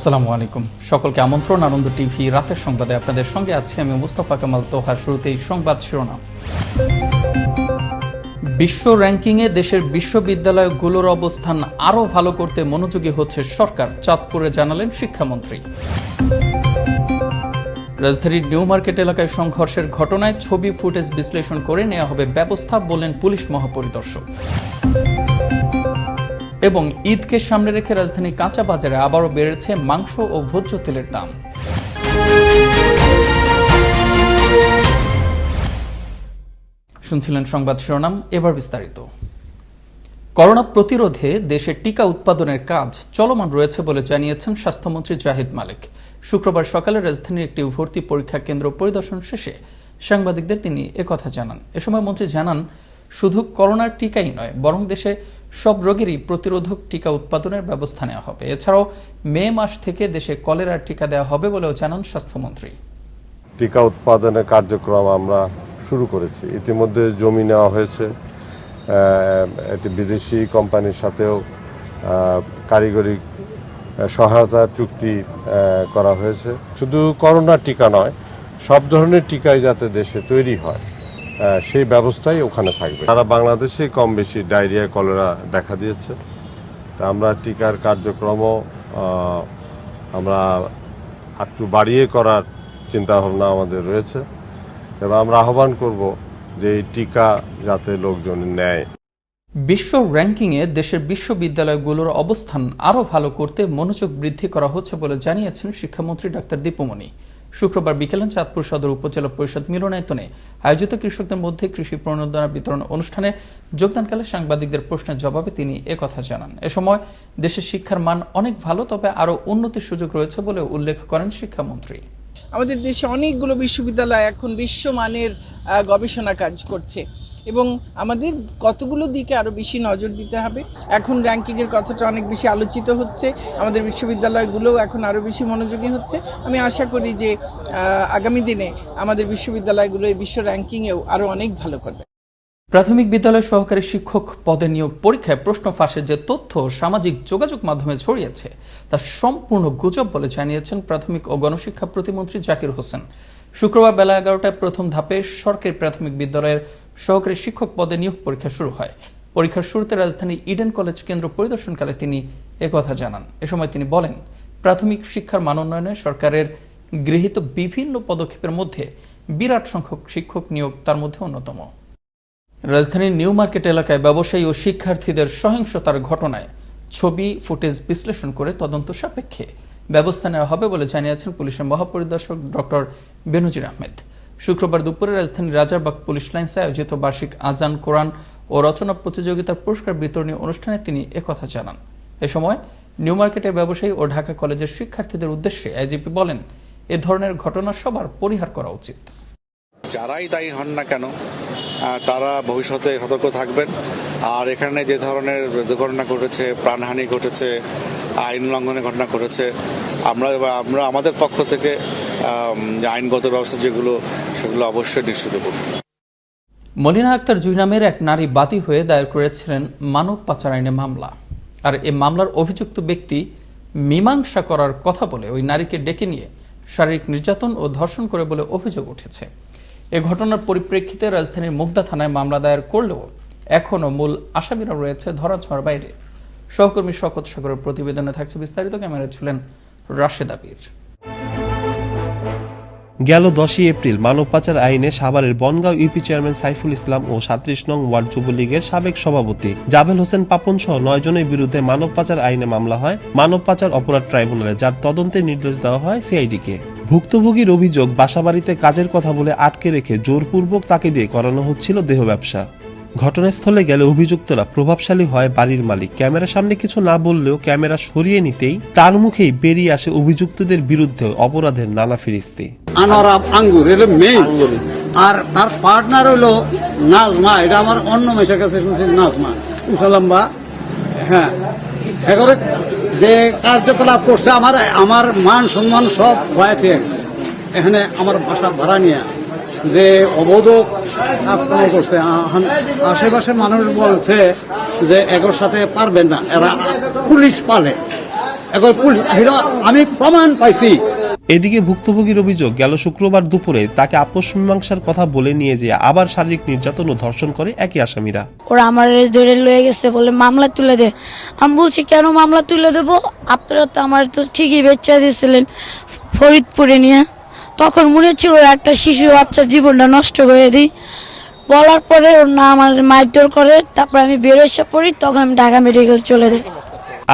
আসসালামু আলাইকুম। সকলকে আমন্ত্রণ, আনন্দ টিভি রাতের সংবাদে আপনাদের সঙ্গে আছি আমি মুস্তফা কামাল তোহার শুরুতেই সংবাদ শিরোনাম। বিশ্ব র্যাঙ্কিংয়ে দেশের বিশ্ববিদ্যালয়গুলোর অবস্থান আরও ভালো করতে মনোযোগী হচ্ছে সরকার, চাঁদপুরে জানালেন শিক্ষামন্ত্রী। রাজধানীর নিউ মার্কেট এলাকায় সংঘর্ষের ঘটনায় ছবি ফুটেজ বিশ্লেষণ করে নেওয়া হবে ব্যবস্থা বললেন পুলিশ মহাপরিদর্শক। এবং ঈদকে সামনে রেখে রাজধানী কাঁচা বাজারে আবারও বেড়েছে মাংস ও ভোজ্য তেলের দাম। শুনছিলেন সংবাদ শিরোনাম, এবার বিস্তারিত। করোনা প্রতিরোধে দেশে টিকা উৎপাদনের কাজ চলমান রয়েছে বলে জানিয়েছেন স্বাস্থ্যমন্ত্রী জাহিদ মালিক। শুক্রবার সকালে রাজধানীর একটি ভর্তি পরীক্ষা কেন্দ্র পরিদর্শন শেষে সাংবাদিকদের তিনি একথা জানান। এ সময় মন্ত্রী জানান, শুধু করোনার টিকাই নয়, বরং দেশে সব রোগেরই প্রতিরোধক টিকা উৎপাদনের ব্যবস্থা নেওয়া হবে। এছাড়াও মে মাস থেকে দেশে কলেরার টিকা দেওয়া হবে বলেও জানান স্বাস্থ্যমন্ত্রী। টিকা উৎপাদনের কার্যক্রম আমরা শুরু করেছি। ইতিমধ্যে জমি নেওয়া হয়েছে। একটি বিদেশি কোম্পানির সাথেও কারিগরি সহায়তা চুক্তি করা হয়েছে। শুধু করোনা টিকা নয়, সব ধরনের টিকাই যাতে দেশে তৈরি হয়। সেই ব্যবস্থাই ওখানে থাকবে। সারা বাংলাদেশে কম বেশি ডায়রিয়া, কলেরা দেখা দিয়েছে। তা আমরা টিকার কার্যক্রমও আমরা একটু বাড়িয়ে করার চিন্তা ভাবনা আমাদের রয়েছে। এবং আমরা আহ্বান করব যে এই টিকা যাতে লোকজন নেয়। বিশ্ব র্যাঙ্কিংয়ে দেশের বিশ্ববিদ্যালয়গুলোর অবস্থান আরও ভালো করতে মনোযোগ বৃদ্ধি করা হচ্ছে বলে জানিয়েছেন শিক্ষামন্ত্রী ডাক্তার দীপমণি শুক্রবার বিকেলে চাঁদপুর সদর উপজেলা পরিষদ মিলনায়তনে আয়োজিত কৃষকদের মধ্যে কৃষি প্রণোদনা বিতরণ অনুষ্ঠানে যোগদানকালে সাংবাদিকদের প্রশ্নের জবাবে তিনি একথা জানান। এ সময় দেশের শিক্ষার মান অনেক ভালো, তবে আরও উন্নতির সুযোগ রয়েছে বলে উল্লেখ করেন শিক্ষামন্ত্রী। আমাদের দেশে অনেকগুলো বিশ্ববিদ্যালয় এখন বিশ্বমানের গবেষণা কাজ করছে। এবং আমাদের কতগুলো দিকে আরও বেশি নজর দিতে হবে। এখন র্যাঙ্কিংয়ের কথাটা অনেক বেশি আলোচিত হচ্ছে। আমাদের বিশ্ববিদ্যালয়গুলোও এখন আরও বেশি মনোযোগী হচ্ছে। আমি আশা করি যে আগামী দিনে আমাদের বিশ্ববিদ্যালয়গুলো এই বিশ্ব র্যাঙ্কিংয়েও আরও অনেক ভালো করবে। প্রাথমিক বিদ্যালয় সহকারী শিক্ষক পদে নিয়োগ পরীক্ষায় প্রশ্ন ফাঁসের যে তথ্য সামাজিক যোগাযোগ মাধ্যমে ছড়িয়েছে, তা সম্পূর্ণ গুজব বলে জানিয়েছেন প্রাথমিক ও গণশিক্ষা প্রতিমন্ত্রী জাকির হোসেন। শুক্রবার বেলা এগারোটায় প্রথম ধাপে সরকারি প্রাথমিক বিদ্যালয়ের সহকারী শিক্ষক পদে নিয়োগ পরীক্ষা শুরু হয়। পরীক্ষার শুরুতে রাজধানী ইডেন কলেজ কেন্দ্র পরিদর্শনকালে তিনি একথা জানান। এ সময় তিনি বলেন, প্রাথমিক শিক্ষার মান উন্নয়নে সরকারের গৃহীত বিভিন্ন পদক্ষেপের মধ্যে বিরাট সংখ্যক শিক্ষক নিয়োগ তার মধ্যে অন্যতম। রাজধানীর নিউ মার্কেট এলাকায় ব্যবসায়ী ও শিক্ষার্থীদের সহিংসতার ঘটনায় ছবি, ফুটেজ বিশ্লেষণ করে তদন্ত সাপেক্ষে ব্যবস্থা নেওয়া হবে বলে জানিয়েছেন পুলিশের মহাপরিদর্শক ডক্টর বেনজির আহমেদ। শুক্রবার দুপুরে রাজধানীর রাজারবাগ পুলিশ লাইন্সে আয়োজিত বার্ষিক আজান কোরআন ও রচনা প্রতিযোগিতার পুরস্কার বিতরণী অনুষ্ঠানে তিনি একথা জানান। এ সময় নিউ মার্কেটের ব্যবসায়ী ও ঢাকা কলেজের শিক্ষার্থীদের উদ্দেশ্যে আইজিপি বলেন, এ ধরনের ঘটনা সবার পরিহার করা উচিত। যারাই দায়ী হন না কেন তারা ভবিষ্যতে সতর্ক থাকবেন। আর এখানে যে ধরনের দুর্ঘটনা ঘটেছে, প্রাণহানি ঘটেছে, আইন লঙ্ঘনের ঘটনা ঘটেছে, আমরা আমরা আমাদের পক্ষ থেকে আইনগত ব্যবস্থা যেগুলো সেগুলো অবশ্যই নিশ্চিত করব মলিনা আক্তার জুই নামের এক নারী বাদী হয়ে দায়ের করেছিলেন মানব পাচার আইনে মামলা। আর এ মামলার অভিযুক্ত ব্যক্তি মীমাংসা করার কথা বলে ওই নারীকে ডেকে নিয়ে শারীরিক নির্যাতন ও ধর্ষণ করে বলে অভিযোগ উঠেছে। এ ঘটনার পরিপ্রেক্ষিতে রাজধানীর মুগদা থানায় মামলা দায়ের করলেও এখনও মূল আসামিরা রয়েছে ধরাছোঁয়ার বাইরে। সহকর্মী শকত সাগরের প্রতিবেদনে থাকছে বিস্তারিত। ক্যামেরায় ছিলেন রাশেদ আবির। গেল দশই এপ্রিল মানব পাচার আইনে সাভারের বনগাঁও ইউপি চেয়ারম্যান সাইফুল ইসলাম ও সাত্রিশ নং ওয়ার্ড যুবলীগের সাবেক সভাপতি জাবেল হোসেন পাপন সহ নয় জনের বিরুদ্ধে মানব পাচার আইনে মামলা হয়। মানব পাচার অপরাধ ট্রাইব্যুনালে যার তদন্তের নির্দেশ দেওয়া হয় সিআইডিকে। ভুক্তভোগীর অভিযোগ বাসাবাড়িতে কাজের কথা বলে আটকে রেখে জোরপূর্বক তাকে দিয়ে করানো হচ্ছিল দেহ ব্যবসা। ঘটনাস্থলে গেলে অভিযুক্তরা প্রভাবশালী হয় বাড়ির মালিক। ক্যামেরার সামনে কিছু না বললেও ক্যামেরা সরিয়ে নিতেই তার মুখেই বেরিয়ে আসে অভিযুক্তদের বিরুদ্ধে অপরাধের নানা ফিরিস্তি। আনোয়ার আঙ্গুর এটা মেইন আর তার পার্টনার হলো নাজমা এটা আমার অন্য মেশের কাছে শুনছি নাজমা। উসালাম্বা হ্যাঁ। এবারে যে কার্যকলাপ করছে আমার আমার মান সম্মান সব ভয়াতে এখানে আমার বাসা ভাড়া নিয়ে যে অবৈধ কাজকর্ম করছে। আশেপাশে মানুষ বলছে যে এগোর সাথে পারবেন না। এরা পুলিশ পালে। এখন পুলিশ আমি প্রমাণ পাইছি। এদিকে ভুক্তভোগীর অভিযোগ গেল শুক্রবার দুপুরে তাকে আপোষ মীমাংসার কথা বলে নিয়ে যে আবার শারীরিক নির্যাতন ও ধর্ষণ করে একই আসামিরা। ওরা আমার ধরে লয়ে গেছে বলে মামলা তুলে দে। আমি বলছি কেন মামলা তুলে দেবো? আপনারা তো আমার তো ঠিকই বেচা দিয়েছিলেন ফরিদপুরে নিয়ে। তখন মনে ছিল একটা শিশু বাচ্চার জীবনটা নষ্ট করে দিই। বলার পরে ওর না আমার মারধর করে, তারপর আমি বেরো এসে পড়ি, তখন আমি ঢাকা মেডিকেল চলে যাই।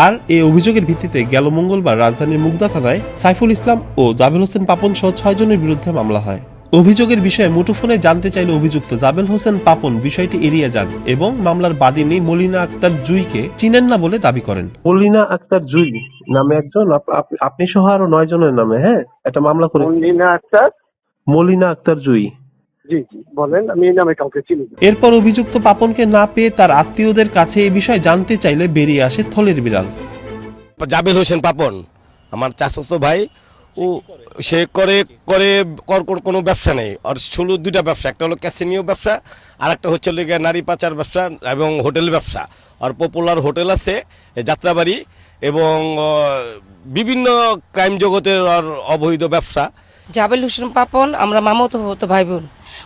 আর এই অভিযোগের ভিত্তিতে গেল মঙ্গলবার রাজধানীর মুগদা থানায় সাইফুল ইসলাম ও জাবেল হোসেন পাপন সহ ছয়জনের বিরুদ্ধে মামলা হয়। অভিযোগের বিষয়ে মুঠোফোনে জানতে চাইলে অভিযুক্ত জাবেল হোসেন পাপন বিষয়টি এড়িয়ে যান এবং মামলার বাদীনি মলিনা আক্তার জুইকে চিনেন না বলে দাবি করেন। মলিনা আক্তার জুই নামে একজন আপ- আপ- আপনি সহ আরও নয় জনের নামে হ্যাঁ? একটা মামলা করে মলিনা আক্তার? মলিনা আক্তার জুই। জি জি বলেন আমি এই নামে কাউকে চিনি না। এরপর অভিযুক্ত পাপনকে না পেয়ে তার আত্মীয়দের কাছে এই বিষয়ে জানতে চাইলে বেরিয়ে আসে থলের বিড়াল। জাবেল হোসেন পাপন আমার চাচাতো ভাই ও সে করে করে কর কোনো ব্যবসা নেই। আর শুধু দুইটা ব্যবসা, একটা হলো ক্যাসিনিও ব্যবসা, আর একটা হচ্ছে হলো গিয়ে নারী পাচার ব্যবসা এবং হোটেল ব্যবসা। আর পপুলার হোটেল আছে যাত্রাবাড়ি এবং বিভিন্ন ক্রাইম জগতের আর অবৈধ ব্যবসা। জাবেল হোসেন পাপন, আমরা মামাতো হতো ভাই বোন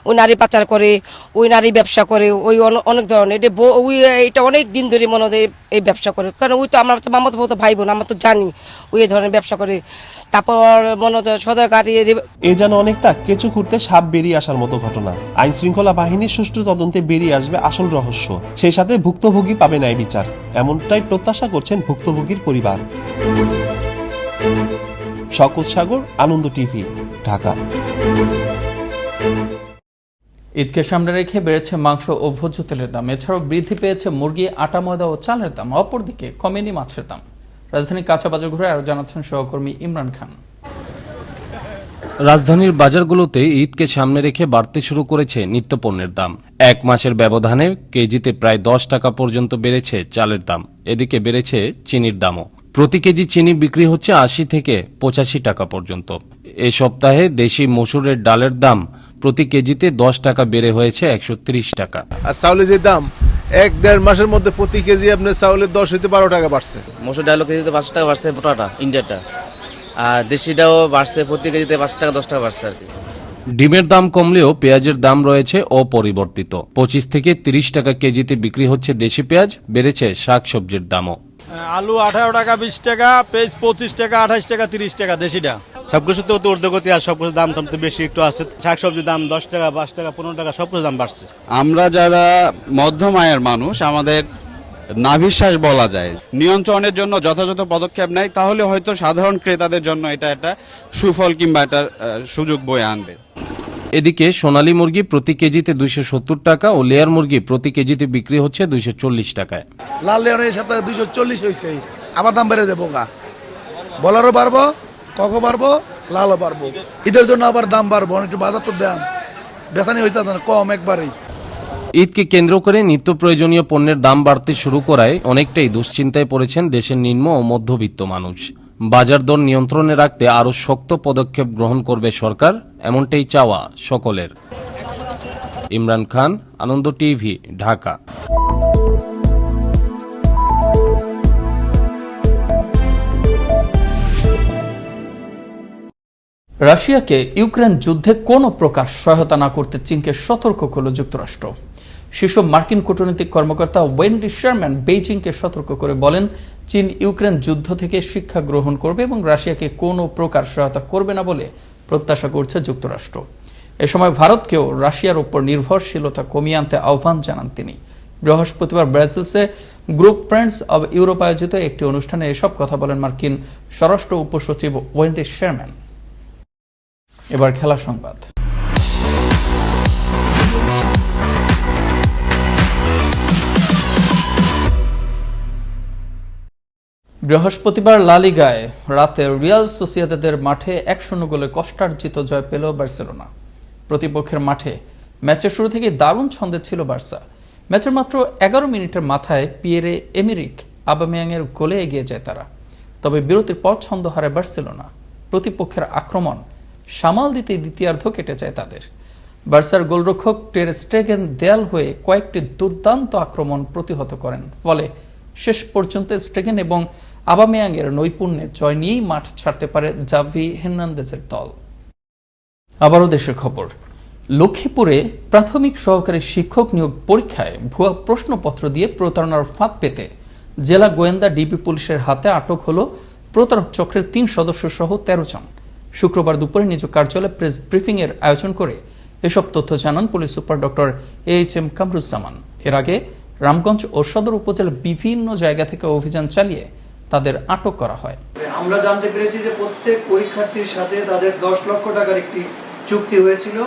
ওই নারী পাচার করে, ওই নারী ব্যবসা করে, ওই অনেক ধরনের। এটা ওই, এটা অনেক দিন ধরে মনে হয় এই ব্যবসা করে। কারণ ওই তো আমরা তো মামাতো হতো ভাই বোন আমরা তো জানি ওই ধরনের ব্যবসা করে। তারপর মনে হয় গাড়ি এ যেন অনেকটা কেঁচু খুঁড়তে সাপ বেরিয়ে আসার মতো ঘটনা। আইন শৃঙ্খলা বাহিনীর সুষ্ঠু তদন্তে বেরিয়ে আসবে আসল রহস্য। সেই সাথে ভুক্তভোগী পাবে ন্যায় বিচার। এমনটাই প্রত্যাশা করছেন ভুক্তভোগীর পরিবার। শকত সাগর আনন্দ টিভি ঢাকা। ঈদকে সামনে রেখে বেড়েছে মাংস ও ভোজ্য তেলের দাম। এছাড়াও বৃদ্ধি পেয়েছে মুরগি আটা ময়দা ও চালের দাম। অপরদিকে কমেনি মাছের দাম। রাজধানী কাঁচা বাজার ঘুরে আরও জানাচ্ছেন সহকর্মী ইমরান খান। রাজধানীর বাজারগুলোতে ঈদকে সামনে রেখে বাড়তে শুরু করেছে নিত্যপণ্যের দাম। এক মাসের ব্যবধানে কেজিতে প্রায় দশ টাকা পর্যন্ত বেড়েছে চালের দাম। এদিকে বেড়েছে চিনির দামও। প্রতি কেজি চিনি বিক্রি হচ্ছে আশি থেকে পঁচাশি টাকা পর্যন্ত। এ সপ্তাহে দেশি মসুরের ডালের দাম প্রতি কেজিতে দশ টাকা বেড়ে হয়েছে একশো ত্রিশ টাকা। আর চাউলের যে দাম এক দেড় মাসের মধ্যে প্রতি কেজি আপনার চাউলের দশ হইতে বারো টাকা বাড়ছে। মসুর ডাল কেজিতে পাঁচ টাকা বাড়ছে পোটাটা ইন্ডিয়াটা আর দেশিটাও বাড়ছে প্রতি কেজিতে পাঁচ টাকা দশ টাকা বাড়ছে আর কি। ডিমের দাম কমলেও পেঁয়াজের দাম রয়েছে অপরিবর্তিত। পঁচিশ থেকে তিরিশ টাকা কেজিতে বিক্রি হচ্ছে দেশি পেঁয়াজ বেড়েছে শাকসবজির দামও। আলু আঠারো টাকা বিশ টাকা পেঁয়াজ পঁচিশ টাকা আঠাশ টাকা তিরিশ টাকা দেশিটা। সবকিছু তো ঊর্ধ্বগতি আর সবকিছু দাম টাম তো বেশি একটু আছে। শাকসবজির দাম দশ টাকা পাঁচ টাকা পনেরো টাকা সবকিছু দাম বাড়ছে। আমরা যারা মধ্যম আয়ের মানুষ আমাদের নাভিশ্বাস বলা যায়। নিয়ন্ত্রণের জন্য যথাযথ পদক্ষেপ নেয় তাহলে হয়তো সাধারণ ক্রেতাদের জন্য এটা একটা সুফল কিংবা একটা সুযোগ বয়ে আনবে। এদিকে সোনালী মুরগি প্রতি কেজিতে দুইশো সত্তর টাকা ও লেয়ার মুরগি প্রতি কেজিতে বিক্রি হচ্ছে দুইশো চল্লিশ টাকায়। লাল লেওয়ার এই সপ্তাহে দুইশো চল্লিশ হয়েছে আবার দাম বেড়ে দেবো গা। বলারও পারব কক পারব লালও পারব ঈদের জন্য আবার দাম বাড়বো একটু বাজার তো দাম। বেসানি হইতে না কম একবারেই ঈদকে কেন্দ্র করে নিত্য প্রয়োজনীয় পণ্যের দাম বাড়তে শুরু করায় অনেকটাই দুশ্চিন্তায় পড়েছেন দেশের নিম্ন ও মধ্যবিত্ত মানুষ। বাজার দর নিয়ন্ত্রণে রাখতে আরও শক্ত পদক্ষেপ গ্রহণ করবে সরকার, এমনটাই চাওয়া সকলের। ইমরান খান, আনন্দ টিভি, ঢাকা। রাশিয়াকে ইউক্রেন যুদ্ধে কোনো প্রকার সহায়তা না করতে চীনকে সতর্ক করল যুক্তরাষ্ট্র। শীর্ষ মার্কিন কূটনৈতিক কর্মকর্তা ওয়েন্ডি শারম্যান বেইজিংকে সতর্ক করে বলেন চীন ইউক্রেন যুদ্ধ থেকে শিক্ষা গ্রহণ করবে এবং রাশিয়াকে কোনো প্রকার সহায়তা করবে না বলে প্রত্যাশা করছে যুক্তরাষ্ট্র। এ সময় ভারতকেও রাশিয়ার উপর নির্ভরশীলতা কমিয়ে আনতে আহ্বান জানান তিনি। বৃহস্পতিবার ব্রাজিলসে গ্রুপ ফ্রেন্ডস অব ইউরোপ আয়োজিত একটি অনুষ্ঠানে এসব কথা বলেন মার্কিন স্বরাষ্ট্র উপসচিব ওয়েন্ডি শেয়ারম্যান। এবার খেলা সংবাদ। বৃহস্পতিবার লালিগায় রাতে রিয়াল সোসিয়েদাদের মাঠে এক শূন্য গোলে কষ্টার্জিত জয় পেল বার্সেলোনা। প্রতিপক্ষের মাঠে ম্যাচের শুরু থেকে দারুণ ছন্দে ছিল বার্সা। ম্যাচের মাত্র এগারো মিনিটের মাথায় পিয়েরে এমিরিক আবামিয়াংয়ের গোলে এগিয়ে যায় তারা। তবে বিরতির পর ছন্দ হারায় বার্সেলোনা। প্রতিপক্ষের আক্রমণ সামাল দিতে দ্বিতীয়ার্ধ কেটে যায় তাদের। বার্সার গোলরক্ষক টের স্টেগেন দেয়াল হয়ে কয়েকটি দুর্দান্ত আক্রমণ প্রতিহত করেন। ফলে শেষ পর্যন্ত স্টেগেন এবং আবামেয়াংয়ের নৈপুণ্যে জয় নিয়েই মাঠ ছাড়তে পারে জাভি হের্নান্দেজের দল। আবারও দেশের খবর। লক্ষ্মীপুরে প্রাথমিক সহকারী শিক্ষক নিয়োগ পরীক্ষায় ভুয়া প্রশ্নপত্র দিয়ে প্রতারণার ফাঁদ পেতে জেলা গোয়েন্দা ডিবি পুলিশের হাতে আটক হল প্রতারক চক্রের তিন সদস্য সহ তেরো জন। শুক্রবার দুপুরে নিজ কার্যালয়ে প্রেস ব্রিফিং এর আয়োজন করে এসব তথ্য জানান police super doctor A H M Kamruzzaman. এর আগে রামগঞ্জ ও সদর উপজেলার বিভিন্ন জায়গা থেকে অভিযান চালিয়ে তাদের আটক করা হয় আমরা জানতে পেরেছি যে প্রত্যেক পরীক্ষার্থীর সাথে তাদের দশ লক্ষ টাকার একটি চুক্তি হয়েছিল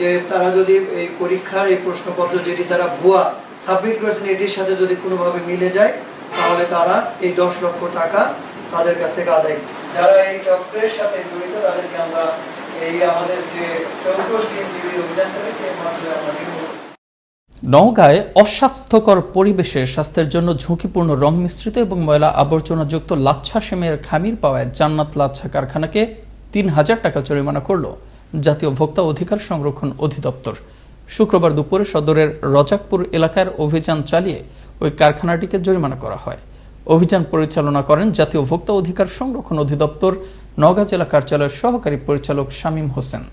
যে তারা যদি এই পরীক্ষার এই প্রশ্নপত্র যেটি তারা ভুয়া সাবমিট করেছেন, এটির সাথে যদি কোনোভাবে মিলে যায়, তাহলে তারা এই দশ লক্ষ টাকা তাদের কাছ থেকে আদায় যারা এই চক্রের সাথে জড়িত, তাদেরকে আমরা এই আমাদের যে চৌকস অভিযান চলেছে এর মাধ্যমে আমরা। নওগাঁয় অস্বাস্থ্যকর পরিবেশে স্বাস্থ্যের জন্য ঝুঁকিপূর্ণ রং মিশ্রিত এবং ময়লা আবর্জনাযুক্ত লাচ্ছা সেমের খামির পাওয়ায় জান্নাত লাচ্ছা কারখানাকে তিন হাজার টাকা জরিমানা করল জাতীয় ভোক্তা অধিকার সংরক্ষণ অধিদপ্তর। শুক্রবার দুপুরে সদরের রজাকপুর এলাকার অভিযান চালিয়ে ওই কারখানাটিকে জরিমানা করা হয়। অভিযান পরিচালনা করেন জাতীয় ভোক্তা অধিকার সংরক্ষণ অধিদপ্তর, নওগাঁ জেলা কার্যালয়ের সহকারী পরিচালক শামীম হোসেন।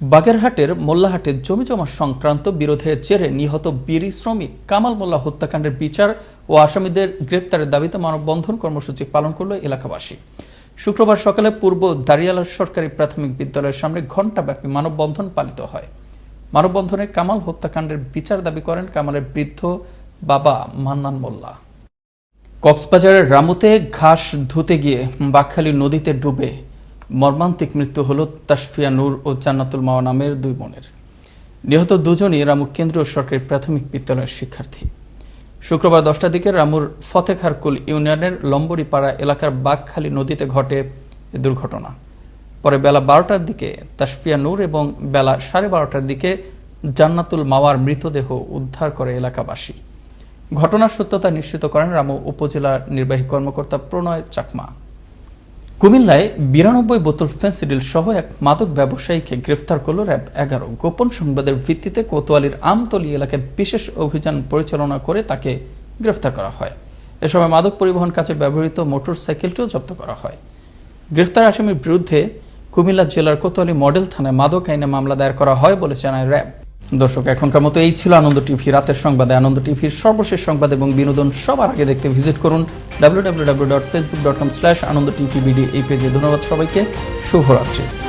বাগেরহাটের মোল্লাহাটে জমি জমা সংক্রান্ত বিরোধের জেরে নিহত বিড়ি শ্রমিক কামাল মোল্লা হত্যাকাণ্ডের বিচার ও আসামিদের গ্রেপ্তারের দাবিতে মানববন্ধন কর্মসূচি পালন করল এলাকাবাসী। শুক্রবার সকালে পূর্ব দাঁড়িয়ালা সরকারি প্রাথমিক বিদ্যালয়ের সামনে ঘণ্টাব্যাপী মানববন্ধন পালিত হয়। মানববন্ধনে কামাল হত্যাকাণ্ডের বিচার দাবি করেন কামালের বৃদ্ধ বাবা মান্নান মোল্লা। কক্সবাজারের রামুতে ঘাস ধুতে গিয়ে বাকখালী নদীতে ডুবে মর্মান্তিক মৃত্যু হল তাসফিয়া নূর ও জান্নাতুল মাওয়া নামের দুই বোনের। নিহত দুজনই রামু কেন্দ্রীয় সরকারি প্রাথমিক বিদ্যালয়ের শিক্ষার্থী। শুক্রবার দশটার দিকে রামুর ফতেখারকুল ইউনিয়নের লম্বরিপাড়া এলাকার বাঘখালী নদীতে ঘটে দুর্ঘটনা। পরে বেলা বারোটার দিকে তাসফিয়া নূর এবং বেলা সাড়ে বারোটার দিকে জান্নাতুল মাওয়ার মৃতদেহ উদ্ধার করে এলাকাবাসী। ঘটনার সত্যতা নিশ্চিত করেন রামু উপজেলা নির্বাহী কর্মকর্তা প্রণয় চাকমা। কুমিল্লায় বিরানব্বই বোতল ফেন্সিডিল সহ এক মাদক ব্যবসায়ীকে গ্রেফতার করল র্যাব এগারো। গোপন সংবাদের ভিত্তিতে কোতোয়ালির আমতলী এলাকায় বিশেষ অভিযান পরিচালনা করে তাকে গ্রেফতার করা হয়। এ সময় মাদক পরিবহন কাজে ব্যবহৃত মোটর সাইকেলটিও জব্দ করা হয়। গ্রেফতার আসামির বিরুদ্ধে কুমিল্লা জেলার কোতোয়ালি মডেল থানায় মাদক আইনে মামলা দায়ের করা হয় বলে জানায় র্যাব। দর্শক, এখনকার মতো এই ছিল আনন্দ টিভি। রাতের সংবাদে আনন্দ টিভির সর্বশেষ সংবাদ এবং বিনোদন সবার আগে দেখতে ভিজিট করুন W W W dot Facebook dot com slash Ananda TV BD এই পেজে ধন্যবাদ সবাইকে। শুভরাত্রি।